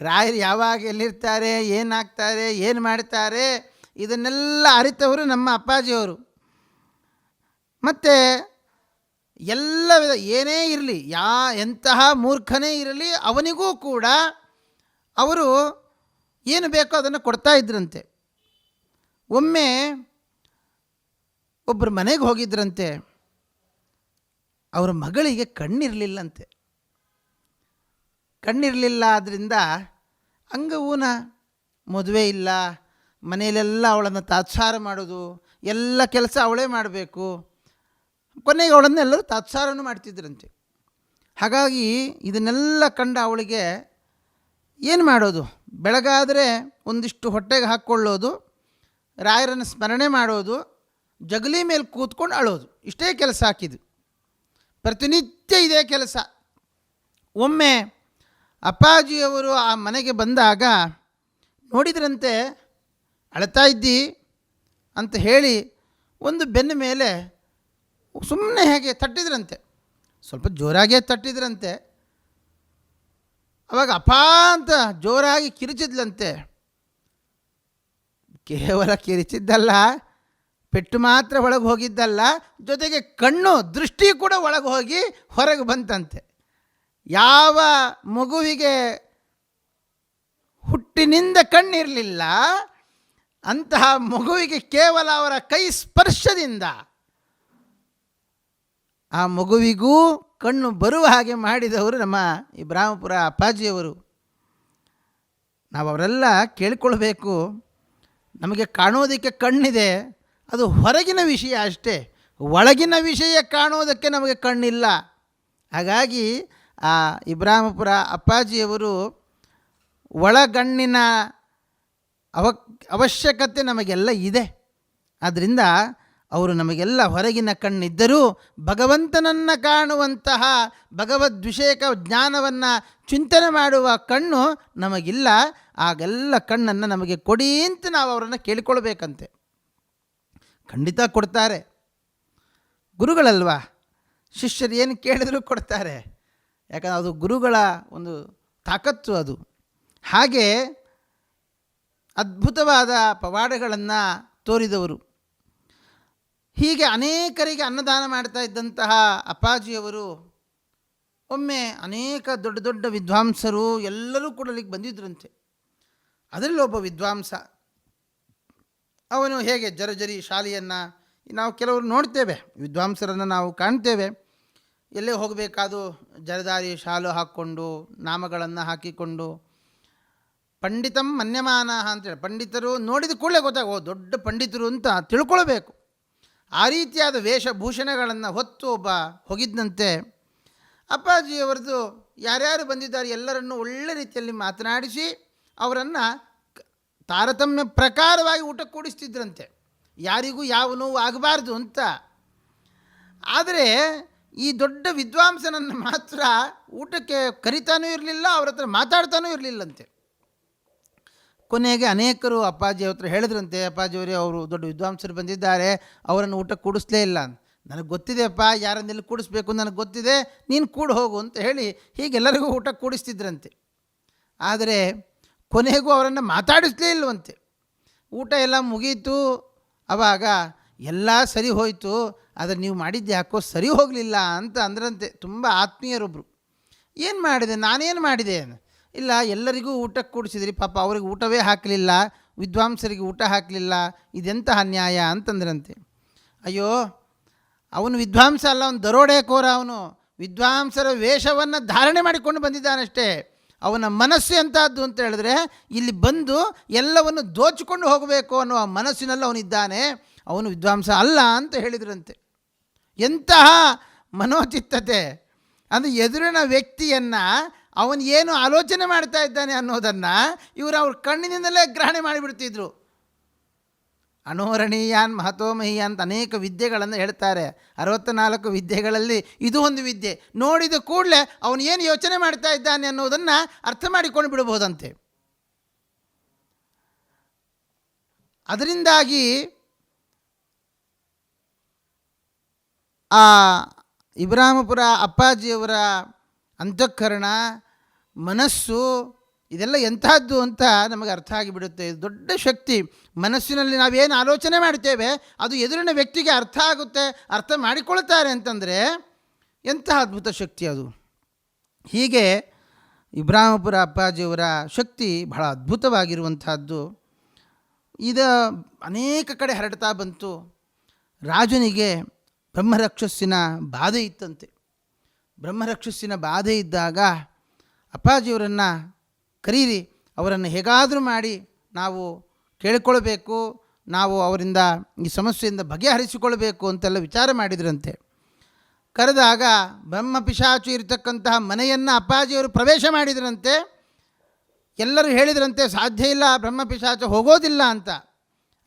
ರಾಯರು ಯಾವಾಗ ಎಲ್ಲಿರ್ತಾರೆ, ಏನಾಗ್ತಾರೆ, ಏನು ಮಾಡ್ತಾರೆ ಇದನ್ನೆಲ್ಲ ಅರಿತವರು ನಮ್ಮ ಅಪ್ಪಾಜಿಯವರು. ಮತ್ತು ಎಲ್ಲ ಏನೇ ಇರಲಿ, ಯಾ ಎಂತಹ ಮೂರ್ಖನೇ ಇರಲಿ, ಅವನಿಗೂ ಕೂಡ ಅವರು ಏನು ಬೇಕೋ ಅದನ್ನು ಕೊಡ್ತಾ ಇದ್ರಂತೆ. ಒಮ್ಮೆ ಒಬ್ಬರು ಮನೆಗೆ ಹೋಗಿದ್ರಂತೆ. ಅವರ ಮಗಳಿಗೆ ಕಣ್ಣಿರಲಿಲ್ಲಂತೆ. ಕಣ್ಣಿರಲಿಲ್ಲ ಆದ್ದರಿಂದ ಅಂಗವೂನ ಮದುವೆ ಇಲ್ಲ. ಮನೆಯಲ್ಲೆಲ್ಲ ಅವಳನ್ನು ತಾತ್ಸಾರ ಮಾಡೋದು, ಎಲ್ಲ ಕೆಲಸ ಅವಳೇ ಮಾಡಬೇಕು. ಕೊನೆಗೆ ಅವಳನ್ನು ಎಲ್ಲರೂ ತಾತ್ಸಾರನೂ ಮಾಡ್ತಿದ್ರಂತೆ. ಹಾಗಾಗಿ ಇದನ್ನೆಲ್ಲ ಕಂಡ ಅವಳಿಗೆ ಏನು ಮಾಡೋದು? ಬೆಳಗಾದರೆ ಒಂದಿಷ್ಟು ಹೊಟ್ಟೆಗೆ ಹಾಕ್ಕೊಳ್ಳೋದು, ರಾಯರನ್ನು ಸ್ಮರಣೆ ಮಾಡೋದು, ಜಗಲಿ ಮೇಲೆ ಕೂತ್ಕೊಂಡು ಅಳೋದು. ಇಷ್ಟೇ ಕೆಲಸ ಹಾಕಿದ್ದು. ಪ್ರತಿನಿತ್ಯ ಇದೇ ಕೆಲಸ. ಒಮ್ಮೆ ಅಪ್ಪಾಜಿಯವರು ಆ ಮನೆಗೆ ಬಂದಾಗ ನೋಡಿದ್ರಂತೆ ಅಳ್ತಾ ಇದ್ದಿ ಅಂತ ಹೇಳಿ ಒಂದು ಬೆನ್ನ ಮೇಲೆ ಸುಮ್ಮನೆ ಹೇಗೆ ತಟ್ಟಿದ್ರಂತೆ. ಸ್ವಲ್ಪ ಜೋರಾಗೇ ತಟ್ಟಿದ್ರಂತೆ. ಅವಾಗ ಅಪಾ ಅಂತ ಜೋರಾಗಿ ಕಿರಿಚಿದ್ಲಂತೆ. ಕೇವಲ ಕಿರಿಚಿದ್ದಲ್ಲ, ಪೆಟ್ಟು ಮಾತ್ರ ಒಳಗೆ ಹೋಗಿದ್ದಲ್ಲ, ಜೊತೆಗೆ ಕಣ್ಣು ದೃಷ್ಟಿ ಕೂಡ ಒಳಗೆ ಹೋಗಿ ಹೊರಗೆ ಬಂತಂತೆ. ಯಾವ ಮಗುವಿಗೆ ಹುಟ್ಟಿನಿಂದ ಕಣ್ಣಿರಲಿಲ್ಲ ಅಂತಹ ಮಗುವಿಗೆ ಕೇವಲ ಅವರ ಕೈ ಸ್ಪರ್ಶದಿಂದ ಆ ಮಗುವಿಗೂ ಕಣ್ಣು ಬರುವ ಹಾಗೆ ಮಾಡಿದವರು ನಮ್ಮ ಈ ಬ್ರಾಹ್ಮಪುರ ಅಪ್ಪಾಜಿಯವರು. ನಾವು ಅವರೆಲ್ಲ ಕೇಳಿಕೊಳ್ಬೇಕು. ನಮಗೆ ಕಾಣೋದಕ್ಕೆ ಕಣ್ಣಿದೆ. ಅದು ಹೊರಗಿನ ವಿಷಯ ಅಷ್ಟೇ. ಒಳಗಿನ ವಿಷಯ ಕಾಣೋದಕ್ಕೆ ನಮಗೆ ಕಣ್ಣಿಲ್ಲ. ಹಾಗಾಗಿ ಆ ಇಬ್ರಾಹ್ಮಪುರ ಅಪ್ಪಾಜಿಯವರು ಒಳಗಣ್ಣಿನ ಅವ ಅವಶ್ಯಕತೆ ನಮಗೆಲ್ಲ ಇದೆ. ಆದ್ದರಿಂದ ಅವರು ನಮಗೆಲ್ಲ ಹೊರಗಿನ ಕಣ್ಣಿದ್ದರೂ ಭಗವಂತನನ್ನು ಕಾಣುವಂತಹ ಭಗವದ್ವಿಷಯಕ ಜ್ಞಾನವನ್ನು ಚಿಂತನೆ ಮಾಡುವ ಕಣ್ಣು ನಮಗಿಲ್ಲ. ಆಗೆಲ್ಲ ಕಣ್ಣನ್ನು ನಮಗೆ ಕೊಡಿ ಅಂತ ನಾವು ಅವರನ್ನು ಕೇಳಿಕೊಳ್ಬೇಕಂತೆ. ಖಂಡಿತ ಕೊಡ್ತಾರೆ. ಗುರುಗಳಲ್ವಾ? ಶಿಷ್ಯರು ಏನು ಕೇಳಿದರೂ ಕೊಡ್ತಾರೆ. ಯಾಕಂದ್ರೆ ಅದು ಗುರುಗಳ ಒಂದು ತಾಕತ್ತು ಅದು. ಹಾಗೆ ಅದ್ಭುತವಾದ ಪವಾಡಗಳನ್ನು ತೋರಿದವರು. ಹೀಗೆ ಅನೇಕರಿಗೆ ಅನ್ನದಾನ ಮಾಡ್ತಾ ಇದ್ದಂತಹ ಅಪ್ಪಾಜಿಯವರು, ಒಮ್ಮೆ ಅನೇಕ ದೊಡ್ಡ ದೊಡ್ಡ ವಿದ್ವಾಂಸರು ಎಲ್ಲರೂ ಕೂಡ ಅಲ್ಲಿಗೆ ಬಂದಿದ್ರಂತೆ. ಅದರಲ್ಲಿ ಒಬ್ಬ ವಿದ್ವಾಂಸ, ಅವನು ಹೇಗೆ ಜರಜರಿ ಶಾಲೆಯನ್ನು, ನಾವು ಕೆಲವರು ನೋಡ್ತೇವೆ, ವಿದ್ವಾಂಸರನ್ನು ನಾವು ಕಾಣ್ತೇವೆ. ಎಲ್ಲೇ ಹೋಗಬೇಕಾದ್ರೂ ಜರದಾರಿ ಶಾಲು ಹಾಕ್ಕೊಂಡು, ನಾಮಗಳನ್ನು ಹಾಕಿಕೊಂಡು ಪಂಡಿತಂ ಮನ್ಯಮಾನ ಅಂತೇಳಿ ಪಂಡಿತರು ನೋಡಿದ ಕೂಡಲೇ ಗೊತ್ತಾಗ ದೊಡ್ಡ ಪಂಡಿತರು ಅಂತ ತಿಳ್ಕೊಳ್ಬೇಕು. ಆ ರೀತಿಯಾದ ವೇಷಭೂಷಣಗಳನ್ನು ಹೊತ್ತು ಒಬ್ಬ ಹೋಗಿದ್ದಂತೆ ಅಪ್ಪಾಜಿಯವರದು ಯಾರ್ಯಾರು ಬಂದಿದ್ದಾರೆ ಎಲ್ಲರನ್ನು ಒಳ್ಳೆ ರೀತಿಯಲ್ಲಿ ಮಾತನಾಡಿಸಿ, ಅವರನ್ನು ತಾರತಮ್ಯ ಪ್ರಕಾರವಾಗಿ ಊಟ ಕೂಡಿಸ್ತಿದ್ರಂತೆ. ಯಾರಿಗೂ ಯಾವ ನೋವು ಆಗಬಾರ್ದು ಅಂತ. ಆದರೆ ಈ ದೊಡ್ಡ ವಿದ್ವಾಂಸನನ್ನು ಮಾತ್ರ ಊಟಕ್ಕೆ ಕರಿತಾನೂ ಇರಲಿಲ್ಲ, ಅವ್ರ ಹತ್ರ ಮಾತಾಡ್ತಾನೂ ಇರಲಿಲ್ಲಂತೆ. ಕೊನೆಗೆ ಅನೇಕರು ಅಪ್ಪಾಜಿ ಹತ್ರ ಹೇಳಿದ್ರಂತೆ ಅಪ್ಪಾಜಿಯವರೇ ಅವರು ದೊಡ್ಡ ವಿದ್ವಾಂಸರು ಬಂದಿದ್ದಾರೆ, ಅವರನ್ನು ಊಟ ಕೂಡಿಸ್ಲೇ ಇಲ್ಲ ನನಗೆ ಗೊತ್ತಿದೆಯಪ್ಪ ಯಾರನ್ನೆಲ್ಲಿ ಕೂಡಿಸ್ಬೇಕು ನನಗೆ ಗೊತ್ತಿದೆ, ನೀನು ಕೂಡ ಹೋಗು ಅಂತ ಹೇಳಿ ಹೀಗೆಲ್ಲರಿಗೂ ಊಟ ಕೂಡಿಸ್ತಿದ್ರಂತೆ. ಆದರೆ ಕೊನೆಗೂ ಅವರನ್ನು ಮಾತಾಡಿಸ್ಲೇ ಇಲ್ಲವಂತೆ ಊಟ ಎಲ್ಲ ಮುಗೀತು, ಅವಾಗ ಎಲ್ಲ ಸರಿ ಹೋಯಿತು, ಆದರೆ ನೀವು ಮಾಡಿದ್ದು ಯಾಕೋ ಸರಿ ಹೋಗಲಿಲ್ಲ ಅಂತ ಅಂದ್ರಂತೆ, ತುಂಬ ಆತ್ಮೀಯರೊಬ್ಬರು ಏನು ಮಾಡಿದೆ, ನಾನೇನು ಮಾಡಿದೆ ಇಲ್ಲ, ಎಲ್ಲರಿಗೂ ಊಟಕ್ಕೆ ಕೂಡಿಸಿದ್ರಿ. ಪಾಪ ಅವ್ರಿಗೆ ಊಟವೇ ಹಾಕಲಿಲ್ಲ, ವಿದ್ವಾಂಸರಿಗೆ ಊಟ ಹಾಕಲಿಲ್ಲ, ಇದೆಂತಹ ಅನ್ಯಾಯ ಅಂತಂದ್ರಂತೆ. ಅಯ್ಯೋ, ಅವನು ವಿದ್ವಾಂಸ ಅಲ್ಲ, ಅವನು ದರೋಡೆಕೋರ ಅವನು. ವಿದ್ವಾಂಸರ ವೇಷವನ್ನು ಧಾರಣೆ ಮಾಡಿಕೊಂಡು ಬಂದಿದ್ದಾನಷ್ಟೇ. ಅವನ ಮನಸ್ಸು ಎಂಥದ್ದು ಅಂತ ಹೇಳಿದ್ರೆ, ಇಲ್ಲಿ ಬಂದು ಎಲ್ಲವನ್ನು ದೋಚಿಕೊಂಡು ಹೋಗಬೇಕು ಅನ್ನುವ ಮನಸ್ಸಿನಲ್ಲಿ ಅವನಿದ್ದಾನೆ. ಅವನು ವಿದ್ವಾಂಸ ಅಲ್ಲ ಅಂತ ಹೇಳಿದ್ರಂತೆ. ಎಂತಹ ಮನೋಚಿತ್ತತೆ. ಅಂದರೆ ಎದುರಿನ ವ್ಯಕ್ತಿಯನ್ನು ಅವನು ಏನು ಆಲೋಚನೆ ಮಾಡ್ತಾ ಇದ್ದಾನೆ ಅನ್ನೋದನ್ನು ಇವರು ಅವ್ರ ಕಣ್ಣಿನಿಂದಲೇ ಗ್ರಹಣೆ ಮಾಡಿಬಿಡ್ತಿದ್ರು. ಅನೋರಣೀಯಾನ್ ಮಹತೋಮಹೀಯ ಅಂತ ಅನೇಕ ವಿದ್ಯೆಗಳನ್ನು ಹೇಳ್ತಾರೆ. ಅರವತ್ತ್ನಾಲ್ಕು ವಿದ್ಯೆಗಳಲ್ಲಿ ಇದು ಒಂದು ವಿದ್ಯೆ. ನೋಡಿದ ಕೂಡಲೇ ಅವನು ಏನು ಯೋಚನೆ ಮಾಡ್ತಾ ಇದ್ದಾನೆ ಅನ್ನೋದನ್ನು ಅರ್ಥ ಮಾಡಿಕೊಂಡು ಬಿಡಬಹುದಂತೆ. ಅದರಿಂದಾಗಿ ಆ ಇಬ್ರಾಹಿಮಪುರ ಅಪ್ಪಾಜಿಯವರ ಅಂತಃಕರಣ ಮನಸ್ಸು ಇದೆಲ್ಲ ಎಂಥದ್ದು ಅಂತ ನಮಗೆ ಅರ್ಥ ಆಗಿಬಿಡುತ್ತೆ. ಇದು ದೊಡ್ಡ ಶಕ್ತಿ. ಮನಸ್ಸಿನಲ್ಲಿ ನಾವೇನು ಆಲೋಚನೆ ಮಾಡ್ತೇವೆ, ಅದು ಎದುರಿನ ವ್ಯಕ್ತಿಗೆ ಅರ್ಥ ಆಗುತ್ತೆ, ಅರ್ಥ ಮಾಡಿಕೊಳ್ತಾರೆ ಅಂತಂದರೆ ಎಂಥ ಅದ್ಭುತ ಶಕ್ತಿ ಅದು. ಹೀಗೆ ಇಬ್ರಾಹಿಮಪುರ ಅಪ್ಪಾಜಿಯವರ ಶಕ್ತಿ ಬಹಳ ಅದ್ಭುತವಾಗಿರುವಂತಹದ್ದು. ಇದು ಅನೇಕ ಕಡೆ ಹರಡ್ತಾ ಬಂತು. ರಾಜನಿಗೆ ಬ್ರಹ್ಮರಕ್ಷಸ್ಸಿನ ಬಾಧೆ ಇತ್ತಂತೆ. ಬ್ರಹ್ಮರಕ್ಷಸ್ಸಿನ ಬಾಧೆ ಇದ್ದಾಗ ಅಪ್ಪಾಜಿಯವರನ್ನು ಕರೀರಿ, ಅವರನ್ನು ಹೇಗಾದರೂ ಮಾಡಿ ನಾವು ಕೇಳಿಕೊಳ್ಬೇಕು, ನಾವು ಅವರಿಂದ ಈ ಸಮಸ್ಯೆಯಿಂದ ಬಗೆಹರಿಸಿಕೊಳ್ಬೇಕು ಅಂತೆಲ್ಲ ವಿಚಾರ ಮಾಡಿದ್ರಂತೆ. ಕರೆದಾಗ ಬ್ರಹ್ಮ ಪಿಶಾಚು ಇರತಕ್ಕಂತಹ ಮನೆಯನ್ನು ಅಪ್ಪಾಜಿಯವರು ಪ್ರವೇಶ ಮಾಡಿದ್ರಂತೆ. ಎಲ್ಲರೂ ಹೇಳಿದ್ರಂತೆ, ಸಾಧ್ಯ ಇಲ್ಲ, ಬ್ರಹ್ಮ ಪಿಶಾಚ ಹೋಗೋದಿಲ್ಲ ಅಂತ.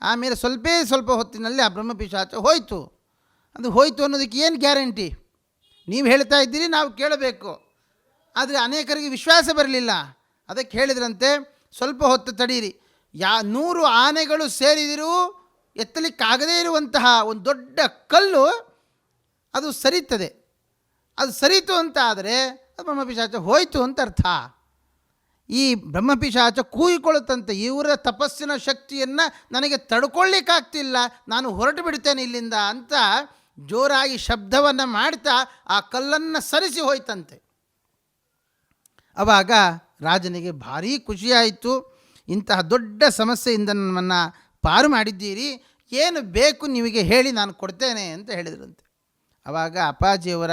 ಆಮೇಲೆ ಸ್ವಲ್ಪ ಸ್ವಲ್ಪ ಹೊತ್ತಿನಲ್ಲಿ ಆ ಬ್ರಹ್ಮ ಪಿಶಾಚ ಹೋಯಿತು. ಅದು ಹೋಯಿತು ಅನ್ನೋದಕ್ಕೆ ಏನು ಗ್ಯಾರಂಟಿ? ನೀವು ಹೇಳ್ತಾ ಇದ್ದೀರಿ, ನಾವು ಕೇಳಬೇಕು. ಆದರೆ ಅನೇಕರಿಗೆ ವಿಶ್ವಾಸ ಬರಲಿಲ್ಲ. ಅದಕ್ಕೆ ಹೇಳಿದ್ರಂತೆ, ಸ್ವಲ್ಪ ಹೊತ್ತು ತಡೀರಿ. ಯಾ, ನೂರು ಆನೆಗಳು ಸೇರಿದರೂ ಎತ್ತಲಿಕ್ಕಾಗದೇ ಇರುವಂತಹ ಒಂದು ದೊಡ್ಡ ಕಲ್ಲು ಅದು ಸರಿತದೆ ಅದು ಸರಿತು ಅಂತ ಆದರೆ ಅದು ಬ್ರಹ್ಮಪಿಶಾಚ ಹೋಯಿತು ಅಂತ ಅರ್ಥ. ಈ ಬ್ರಹ್ಮಪಿಶಾಚ ಕೂಗಿಕೊಳ್ಳುತ್ತಂತೆ, ಇವರ ತಪಸ್ಸಿನ ಶಕ್ತಿಯನ್ನು ನನಗೆ ತಡ್ಕೊಳ್ಳಿಕ್ಕಾಗ್ತಿಲ್ಲ, ನಾನು ಹೊರಟು ಬಿಡ್ತೇನೆ ಇಲ್ಲಿಂದ ಅಂತ ಜೋರಾಗಿ ಶಬ್ದವನ್ನು ಮಾಡ್ತಾ ಆ ಕಲ್ಲನ್ನು ಸರಿಸಿ ಹೋಯ್ತಂತೆ. ಆವಾಗ ರಾಜನಿಗೆ ಭಾರೀ ಖುಷಿಯಾಯಿತು. ಇಂತಹ ದೊಡ್ಡ ಸಮಸ್ಯೆಯಿಂದ ನಮ್ಮನ್ನು ಪಾರು ಮಾಡಿದ್ದೀರಿ. ಏನು ಬೇಕು ನಿಮಗೆ ಹೇಳಿ ನಾನು ಕೊಡ್ತೇನೆ ಅಂತ ಹೇಳಿದ್ರಂತೆ. ಆವಾಗ ಅಪ್ಪಾಜಿಯವರ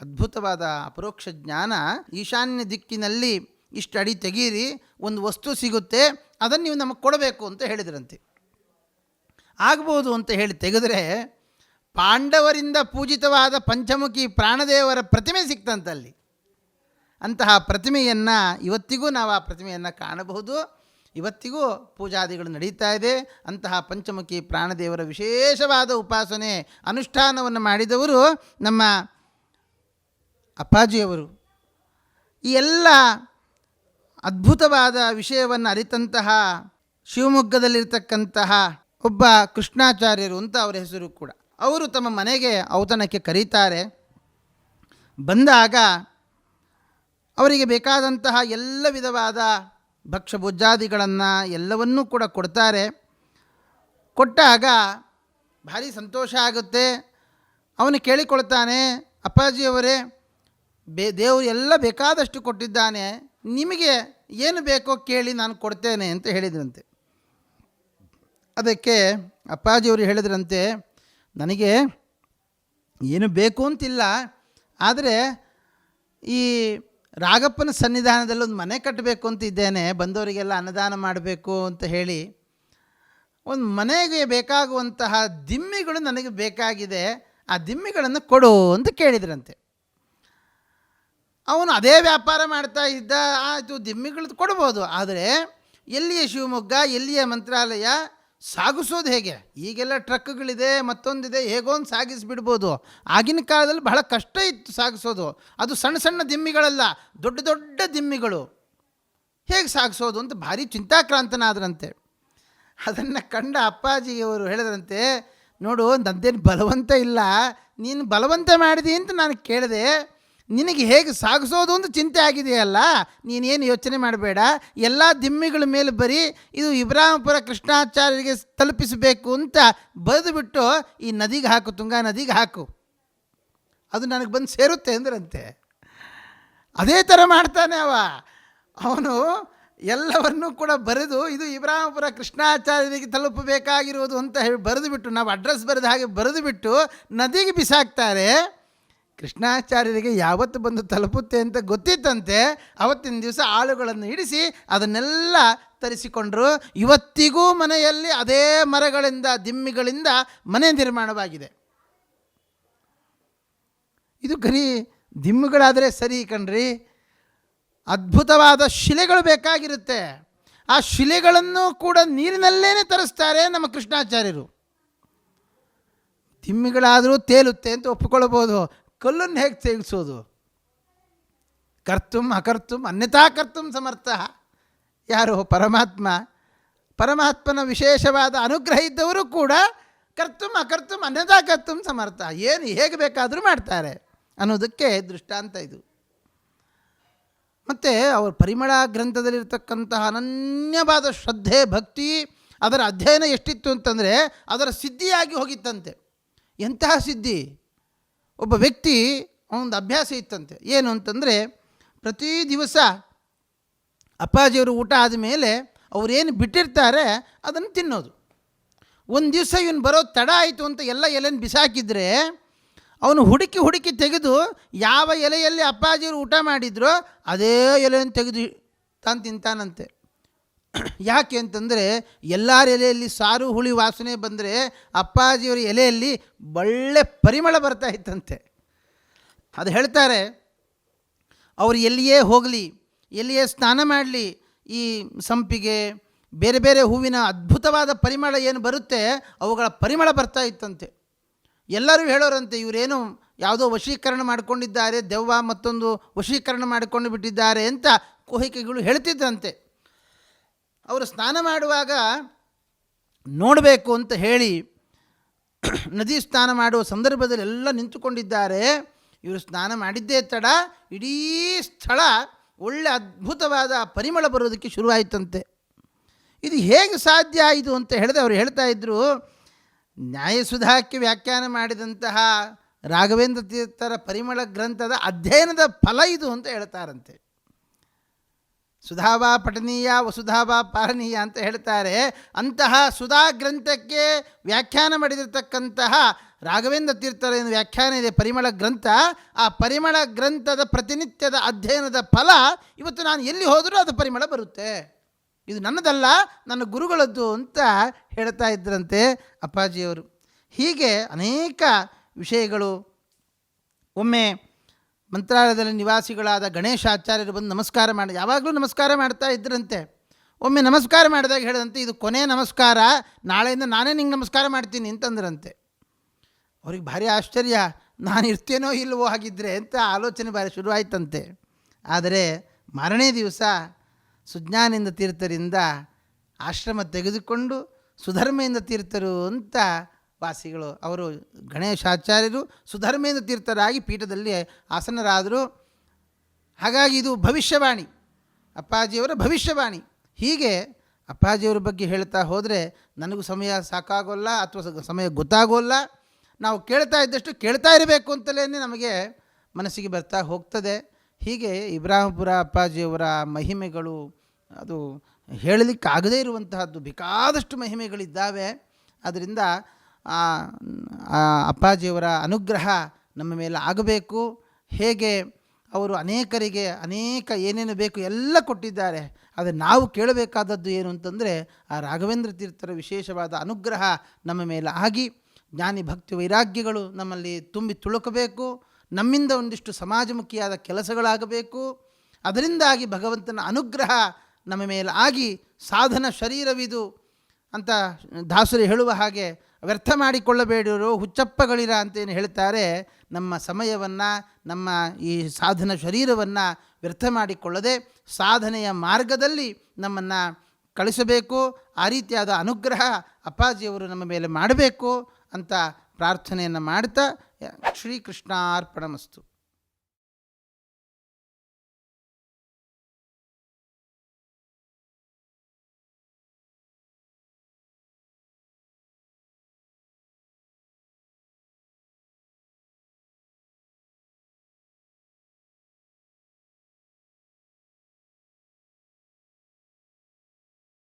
ಅದ್ಭುತವಾದ ಅಪರೋಕ್ಷ ಜ್ಞಾನ ಈಶಾನ್ಯ ದಿಕ್ಕಿನಲ್ಲಿ ಇಷ್ಟು ಅಡಿ ತೆಗೀರಿ, ಒಂದು ವಸ್ತು ಸಿಗುತ್ತೆ, ಅದನ್ನು ನೀವು ನಮಗೆ ಕೊಡಬೇಕು ಅಂತ ಹೇಳಿದ್ರಂತೆ. ಆಗ್ಬೋದು ಅಂತ ಹೇಳಿ ತೆಗೆದರೆ ಪಾಂಡವರಿಂದ ಪೂಜಿತವಾದ ಪಂಚಮುಖಿ ಪ್ರಾಣದೇವರ ಪ್ರತಿಮೆ ಸಿಕ್ತಂತಲ್ಲಿ ಅಂತಹ ಪ್ರತಿಮೆಯನ್ನು ಇವತ್ತಿಗೂ ನಾವು ಆ ಪ್ರತಿಮೆಯನ್ನು ಕಾಣಬಹುದು. ಇವತ್ತಿಗೂ ಪೂಜಾದಿಗಳು ನಡೀತಾ ಇದೆ. ಅಂತಹ ಪಂಚಮುಖಿ ಪ್ರಾಣದೇವರ ವಿಶೇಷವಾದ ಉಪಾಸನೆ ಅನುಷ್ಠಾನವನ್ನು ಮಾಡಿದವರು ನಮ್ಮ ಅಪ್ಪಾಜಿಯವರು. ಈ ಎಲ್ಲ ಅದ್ಭುತವಾದ ವಿಷಯವನ್ನು ಅರಿತಂತಹ ಶಿವಮೊಗ್ಗದಲ್ಲಿರ್ತಕ್ಕಂತಹ ಒಬ್ಬ ಕೃಷ್ಣಾಚಾರ್ಯರು ಅಂತ ಅವರ ಹೆಸರು ಕೂಡ. ಅವರು ತಮ್ಮ ಮನೆಗೆ ಔತಣಕ್ಕೆ ಕರೀತಾರೆ. ಬಂದಾಗ ಅವರಿಗೆ ಬೇಕಾದಂತಹ ಎಲ್ಲ ವಿಧವಾದ ಭಕ್ಷ್ಯ ಭೋಜ್ಯಾದಿಗಳನ್ನು ಎಲ್ಲವನ್ನೂ ಕೂಡ ಕೊಡ್ತಾರೆ. ಕೊಟ್ಟಾಗ ಭಾರಿ ಸಂತೋಷ ಆಗುತ್ತೆ. ಅವನು ಕೇಳಿಕೊಳ್ತಾನೆ, ಅಪ್ಪಾಜಿಯವರೇ, ಬೇ, ದೇವರು ಎಲ್ಲ ಬೇಕಾದಷ್ಟು ಕೊಟ್ಟಿದ್ದಾನೆ. ನಿಮಗೆ ಏನು ಬೇಕೋ ಕೇಳಿ ನಾನು ಕೊಡ್ತೇನೆ, ಅಂತ ಹೇಳಿದ್ರಂತೆ. ಅದಕ್ಕೆ ಅಪ್ಪಾಜಿಯವರು ಹೇಳಿದ್ರಂತೆ, ನನಗೆ ಏನು ಬೇಕು ಅಂತಿಲ್ಲ. ಆದರೆ ಈ ರಾಗಪ್ಪನ ಸನ್ನಿಧಾನದಲ್ಲಿ ಒಂದು ಮನೆ ಕಟ್ಟಬೇಕು ಅಂತ ಇದ್ದೇನೆ, ಬಂದವರಿಗೆಲ್ಲ ಅನ್ನದಾನ ಮಾಡಬೇಕು ಅಂತ ಹೇಳಿ ಒಂದು ಮನೆಗೆ ಬೇಕಾಗುವಂತಹ ದಿಮ್ಮಿಗಳು ನನಗೆ ಬೇಕಾಗಿದೆ, ಆ ದಿಮ್ಮಿಗಳನ್ನು ಕೊಡು ಅಂತ ಕೇಳಿದ್ರಂತೆ. ಅವನು ಅದೇ ವ್ಯಾಪಾರ ಮಾಡ್ತಾ ಇದ್ದ, ಆಯಿತು, ದಿಮ್ಮಿಗಳದ್ದು ಕೊಡ್ಬೋದು, ಆದರೆ ಎಲ್ಲಿಯ ಶಿವಮೊಗ್ಗ, ಎಲ್ಲಿಯ ಮಂತ್ರಾಲಯ ಸಾಗಿಸೋದು ಹೇಗೆ? ಈಗೆಲ್ಲ ಟ್ರಕ್ಗಳಿದೆ, ಮತ್ತೊಂದಿದೆ, ಹೇಗೋ ಒಂದು ಸಾಗಿಸಿಬಿಡ್ಬೋದು. ಆಗಿನ ಕಾಲದಲ್ಲಿ ಬಹಳ ಕಷ್ಟ ಇತ್ತು ಸಾಗಿಸೋದು. ಅದು ಸಣ್ಣ ಸಣ್ಣ ದಿಮ್ಮಿಗಳಲ್ಲ, ದೊಡ್ಡ ದೊಡ್ಡ ದಿಮ್ಮಿಗಳು. ಹೇಗೆ ಸಾಗಿಸೋದು ಅಂತ ಭಾರಿ ಚಿಂತಾಕ್ರಾಂತನಾದ್ರಂತೆ. ಅದನ್ನು ಕಂಡ ಅಪ್ಪಾಜಿಯವರು ಹೇಳಿದ್ರಂತೆ, ನೋಡು, ನಂದೇನು ಬಲವಂತ ಇಲ್ಲ, ನೀನು ಬಲವಂತ ಮಾಡಿದಿ ಅಂತ ನಾನು ಕೇಳಿದೆ. ನಿನಗೆ ಹೇಗೆ ಸಾಗಿಸೋದು ಅಂತ ಚಿಂತೆ ಆಗಿದೆಯಲ್ಲ? ನೀನೇನು ಯೋಚನೆ ಮಾಡಬೇಡ. ಎಲ್ಲ ದಿಮ್ಮಿಗಳ ಮೇಲೆ ಬರೀ ಇದು ಇಬ್ರಾಹಿಂಪುರ ಕೃಷ್ಣಾಚಾರ್ಯರಿಗೆ ತಲುಪಿಸಬೇಕು ಅಂತ ಬರೆದುಬಿಟ್ಟು ಈ ನದಿಗೆ ಹಾಕು, ತುಂಗಾ ನದಿಗೆ ಹಾಕು. ಅದು ನನಗೆ ಬಂದು ಸೇರುತ್ತೆ ಅಂದ್ರಂತೆ. ಅದೇ ಥರ ಮಾಡ್ತಾನೆ ಅವ. ಅವನು ಎಲ್ಲವನ್ನೂ ಕೂಡ ಬರೆದು ಇದು ಇಬ್ರಾಹಿಂಪುರ ಕೃಷ್ಣಾಚಾರ್ಯರಿಗೆ ತಲುಪಬೇಕಾಗಿರುವುದು ಅಂತ ಹೇಳಿ ಬರೆದು ಬಿಟ್ಟು ನಾವು ಅಡ್ರೆಸ್ ಬರೆದ ಹಾಗೆ ಬರೆದು ಬಿಟ್ಟು ನದಿಗೆ ಬಿಸಾಕ್ತಾರೆ. ಕೃಷ್ಣಾಚಾರ್ಯರಿಗೆ ಯಾವತ್ತು ಬಂದು ತಲುಪುತ್ತೆ ಅಂತ ಗೊತ್ತಿತ್ತಂತೆ, ಅವತ್ತಿನ ದಿವಸ ಆಳುಗಳನ್ನು ಹಿಡಿಸಿ ಅದನ್ನೆಲ್ಲ ತರಿಸಿಕೊಂಡರು. ಇವತ್ತಿಗೂ ಮನೆಯಲ್ಲಿ ಅದೇ ಮರಗಳಿಂದ, ದಿಮ್ಮಿಗಳಿಂದ ಮನೆ ನಿರ್ಮಾಣವಾಗಿದೆ. ಇದು ಗರಿ ದಿಮ್ಮಿಗಳಾದರೆ ಸರಿ ಕಣ್ರಿ. ಅದ್ಭುತವಾದ ಶಿಲೆಗಳು ಬೇಕಾಗಿರುತ್ತೆ. ಆ ಶಿಲೆಗಳನ್ನು ಕೂಡ ನೀರಿನಲ್ಲೇ ತರಿಸ್ತಾರೆ ನಮ್ಮ ಕೃಷ್ಣಾಚಾರ್ಯರು. ದಿಮ್ಮಿಗಳಾದರೂ ತೇಲುತ್ತೆ ಅಂತ ಒಪ್ಪಿಕೊಳ್ಳಬಹುದು. ಕಲ್ಲನ್ನು ಹೇಗೆ ತೆಗೆಸೋದು ಕರ್ತುಂ ಅಕರ್ತುಂ ಅನ್ಯಥಾ ಕರ್ತುಂ ಸಮರ್ಥ. ಯಾರು? ಪರಮಾತ್ಮ. ಪರಮಾತ್ಮನ ವಿಶೇಷವಾದ ಅನುಗ್ರಹ ಇದ್ದವರು ಕೂಡ ಕರ್ತುಂ ಅಕರ್ತುಂ ಅನ್ಯಥಾ ಕರ್ತುಂ ಸಮರ್ಥ. ಏನು ಹೇಗೆ ಬೇಕಾದರೂ ಮಾಡ್ತಾರೆ ಅನ್ನೋದಕ್ಕೆ ದೃಷ್ಟಾಂತ ಇದು. ಮತ್ತು ಅವರ ಪರಿಮಳ ಗ್ರಂಥದಲ್ಲಿರ್ತಕ್ಕಂತಹ ಅನನ್ಯವಾದ ಶ್ರದ್ಧೆ, ಭಕ್ತಿ ಅದರ ಅಧ್ಯಯನ ಎಷ್ಟಿತ್ತು ಅಂತಂದರೆ ಅದರ ಸಿದ್ಧಿಯಾಗಿ ಹೋಗಿತ್ತಂತೆ. ಎಂತಹ ಸಿದ್ಧಿ? ಒಬ್ಬ ವ್ಯಕ್ತಿ ಒಂದು ಅಭ್ಯಾಸ ಇತ್ತಂತೆ. ಏನು ಅಂತಂದರೆ ಪ್ರತಿ ದಿವಸ ಅಪ್ಪಾಜಿಯವರು ಊಟ ಆದಮೇಲೆ ಅವರೇನು ಬಿಟ್ಟಿರ್ತಾರೆ ಅದನ್ನು ತಿನ್ನೋದು. ಒಂದು ದಿವಸ ಇವನು ಬರೋ ತಡ ಆಯಿತು ಅಂತ ಎಲ್ಲ ಎಲೆನ ಬಿಸಾಕಿದ್ರೆ ಅವನು ಹುಡುಕಿ ಹುಡುಕಿ ತೆಗೆದು ಯಾವ ಎಲೆಯಲ್ಲಿ ಅಪ್ಪಾಜಿಯವರು ಊಟ ಮಾಡಿದ್ರೋ ಅದೇ ಎಲೆಯನ್ನು ತೆಗೆದು ತಾನು ತಿಂತಾನಂತೆ. ಯಾಕೆ ಅಂತಂದರೆ ಎಲ್ಲರ ಎಲೆಯಲ್ಲಿ ಸಾರು, ಹುಳಿ ವಾಸನೆ ಬಂದರೆ ಅಪ್ಪಾಜಿಯವರ ಎಲೆಯಲ್ಲಿ ಒಳ್ಳೆ ಪರಿಮಳ ಬರ್ತಾ ಇತ್ತಂತೆ. ಅದು ಹೇಳ್ತಾರೆ, ಅವರು ಎಲ್ಲಿಯೇ ಹೋಗಲಿ, ಎಲ್ಲಿಯೇ ಸ್ನಾನ ಮಾಡಲಿ, ಈ ಸಂಪಿಗೆ, ಬೇರೆ ಬೇರೆ ಹೂವಿನ ಅದ್ಭುತವಾದ ಪರಿಮಳ ಏನು ಬರುತ್ತೆ, ಅವುಗಳ ಪರಿಮಳ ಬರ್ತಾ ಇತ್ತಂತೆ. ಎಲ್ಲರೂ ಹೇಳೋರಂತೆ, ಇವರೇನು ಯಾವುದೋ ವಶೀಕರಣ ಮಾಡಿಕೊಂಡಿದ್ದಾರೆ, ದೆವ್ವ ಮತ್ತೊಂದು ವಶೀಕರಣ ಮಾಡಿಕೊಂಡು ಬಿಟ್ಟಿದ್ದಾರೆ ಅಂತ ಕೋಹಿಕೆಗಳು ಹೇಳ್ತಿದ್ರಂತೆ. ಅವರು ಸ್ನಾನ ಮಾಡುವಾಗ ನೋಡಬೇಕು ಅಂತ ಹೇಳಿ ನದಿ ಸ್ನಾನ ಮಾಡುವ ಸಂದರ್ಭದಲ್ಲಿ ಎಲ್ಲ ನಿಂತುಕೊಂಡಿದ್ದಾರೆ. ಇವರು ಸ್ನಾನ ಮಾಡಿದ್ದೇ ತಡ, ಇಡೀ ಸ್ಥಳ ಒಳ್ಳೆ ಅದ್ಭುತವಾದ ಪರಿಮಳ ಬರೋದಕ್ಕೆ ಶುರುವಾಯಿತಂತೆ. ಇದು ಹೇಗೆ ಸಾಧ್ಯ ಇದು ಅಂತ ಹೇಳಿದೆ, ಅವರು ಹೇಳ್ತಾ ಇದ್ದರು ನ್ಯಾಯಸುಧಾಕ್ಕೆ ವ್ಯಾಖ್ಯಾನ ಮಾಡಿದಂತಹ ರಾಘವೇಂದ್ರ ತೀರ್ಥರ ಪರಿಮಳ ಗ್ರಂಥದ ಅಧ್ಯಯನದ ಫಲ ಇದು ಅಂತ ಹೇಳ್ತಾರಂತೆ. ಸುಧಾವಾ ಪಠನೀಯ, ವಸುಧಾವಾ ಪಾಲನೀಯ ಅಂತ ಹೇಳ್ತಾರೆ. ಅಂತಹ ಸುಧಾ ಗ್ರಂಥಕ್ಕೆ ವ್ಯಾಖ್ಯಾನ ಮಾಡಿದಿರ್ತಕ್ಕಂತಹ ರಾಘವೇಂದ್ರ ತೀರ್ಥರ ಏನು ವ್ಯಾಖ್ಯಾನ ಇದೆ, ಪರಿಮಳ ಗ್ರಂಥ. ಆ ಪರಿಮಳ ಗ್ರಂಥದ ಪ್ರತಿನಿತ್ಯದ ಅಧ್ಯಯನದ ಫಲ ಇವತ್ತು ನಾನು ಎಲ್ಲಿ ಹೋದರೂ ಅದು ಪರಿಮಳ ಬರುತ್ತೆ. ಇದು ನನ್ನದಲ್ಲ, ನನ್ನ ಗುರುಗಳದ್ದು ಅಂತ ಹೇಳ್ತಾ ಇದ್ರಂತೆ ಅಪ್ಪಾಜಿಯವರು. ಹೀಗೆ ಅನೇಕ ವಿಷಯಗಳು ಒಮ್ಮೆ ಮಂತ್ರಾಲಯದಲ್ಲಿ ನಿವಾಸಿಗಳಾದ ಗಣೇಶಾಚಾರ್ಯರು ಬಂದು ನಮಸ್ಕಾರ ಮಾಡಿ, ಯಾವಾಗಲೂ ನಮಸ್ಕಾರ ಮಾಡ್ತಾ ಇದ್ರಂತೆ. ಒಮ್ಮೆ ನಮಸ್ಕಾರ ಮಾಡಿದಾಗ ಹೇಳಿದಂತೆ, ಇದು ಕೊನೆ ನಮಸ್ಕಾರ, ನಾಳೆಯಿಂದ ನಾನೇ ನಿಂಗೆ ನಮಸ್ಕಾರ ಮಾಡ್ತೀನಿ ಅಂತಂದ್ರಂತೆ. ಅವ್ರಿಗೆ ಭಾರಿ ಆಶ್ಚರ್ಯ, ನಾನು ಇರ್ತೇನೋ ಇಲ್ಲವೋ ಹಾಗಿದ್ದರೆ ಅಂತ ಆಲೋಚನೆ ಭಾರಿ ಶುರುವಾಯ್ತಂತೆ. ಆದರೆ ಮಾರನೇ ದಿವಸ ಸುಜ್ಞಾನಿಂದ ತೀರ್ಥರಿಂದ ಆಶ್ರಮ ತೆಗೆದುಕೊಂಡು ಸುಧರ್ಮೆಯಿಂದ ತೀರ್ಥರು ಅಂತ ವಾಸಿಗಳು, ಅವರು ಗಣೇಶಾಚಾರ್ಯರು ಸುಧರ್ಮೇಂದ್ರ ತೀರ್ಥರಾಗಿ ಪೀಠದಲ್ಲಿ ಆಸನರಾದರು. ಹಾಗಾಗಿ ಇದು ಭವಿಷ್ಯವಾಣಿ. ಅಪ್ಪಾಜಿಯವರ ಭವಿಷ್ಯವಾಣಿ. ಹೀಗೆ ಅಪ್ಪಾಜಿಯವರ ಬಗ್ಗೆ ಹೇಳ್ತಾ ಹೋದರೆ ನನಗೂ ಸಮಯ ಸಾಕಾಗೋಲ್ಲ ಅಥವಾ ಸಮಯ ಗೊತ್ತಾಗೋಲ್ಲ. ನಾವು ಕೇಳ್ತಾ ಇದ್ದಷ್ಟು ಕೇಳ್ತಾ ಇರಬೇಕು ಅಂತಲೇ ನಮಗೆ ಮನಸ್ಸಿಗೆ ಬರ್ತಾ ಹೋಗ್ತದೆ. ಹೀಗೆ ಇಬ್ರಾಹಿಂಪುರ ಅಪ್ಪಾಜಿಯವರ ಮಹಿಮೆಗಳು ಅದು ಹೇಳಲಿಕ್ಕಾಗದೇ ಇರುವಂತಹದ್ದು ಬೇಕಾದಷ್ಟು ಮಹಿಮೆಗಳಿದ್ದಾವೆ. ಅದರಿಂದ ಅಪ್ಪಾಜಿಯವರ ಅನುಗ್ರಹ ನಮ್ಮ ಮೇಲೆ ಆಗಬೇಕು. ಹೇಗೆ ಅವರು ಅನೇಕರಿಗೆ ಅನೇಕ ಏನೇನು ಬೇಕು ಎಲ್ಲ ಕೊಟ್ಟಿದ್ದಾರೆ. ಆದರೆ ನಾವು ಕೇಳಬೇಕಾದದ್ದು ಏನು ಅಂತಂದರೆ, ಆ ರಾಘವೇಂದ್ರ ತೀರ್ಥರ ವಿಶೇಷವಾದ ಅನುಗ್ರಹ ನಮ್ಮ ಮೇಲೆ ಆಗಿ, ಜ್ಞಾನಿ ಭಕ್ತಿ ವೈರಾಗ್ಯಗಳು ನಮ್ಮಲ್ಲಿ ತುಂಬಿ ತುಳುಕಬೇಕು. ನಮ್ಮಿಂದ ಒಂದಿಷ್ಟು ಸಮಾಜಮುಖಿಯಾದ ಕೆಲಸಗಳಾಗಬೇಕು. ಅದರಿಂದಾಗಿ ಭಗವಂತನ ಅನುಗ್ರಹ ನಮ್ಮ ಮೇಲೆ ಆಗಿ, ಸಾಧನ ಶರೀರವಿದು ಅಂತ ದಾಸರು ಹೇಳುವ ಹಾಗೆ ವ್ಯರ್ಥ ಮಾಡಿಕೊಳ್ಳಬೇಡಿರು ಹುಚ್ಚಪ್ಪಗಳಿರ ಅಂತೇನು ಹೇಳ್ತಾರೆ, ನಮ್ಮ ಸಮಯವನ್ನು, ನಮ್ಮ ಈ ಸಾಧನ ಶರೀರವನ್ನು ವ್ಯರ್ಥ ಮಾಡಿಕೊಳ್ಳದೆ ಸಾಧನೆಯ ಮಾರ್ಗದಲ್ಲಿ ನಮ್ಮನ್ನು ಕಳಿಸಬೇಕು, ಆ ರೀತಿಯಾದ ಅನುಗ್ರಹ ಅಪ್ಪಾಜಿಯವರು ನಮ್ಮ ಮೇಲೆ ಮಾಡಬೇಕು ಅಂತ ಪ್ರಾರ್ಥನೆಯನ್ನು ಮಾಡ್ತಾ ಶ್ರೀಕೃಷ್ಣಾರ್ಪಣಮಸ್ತು.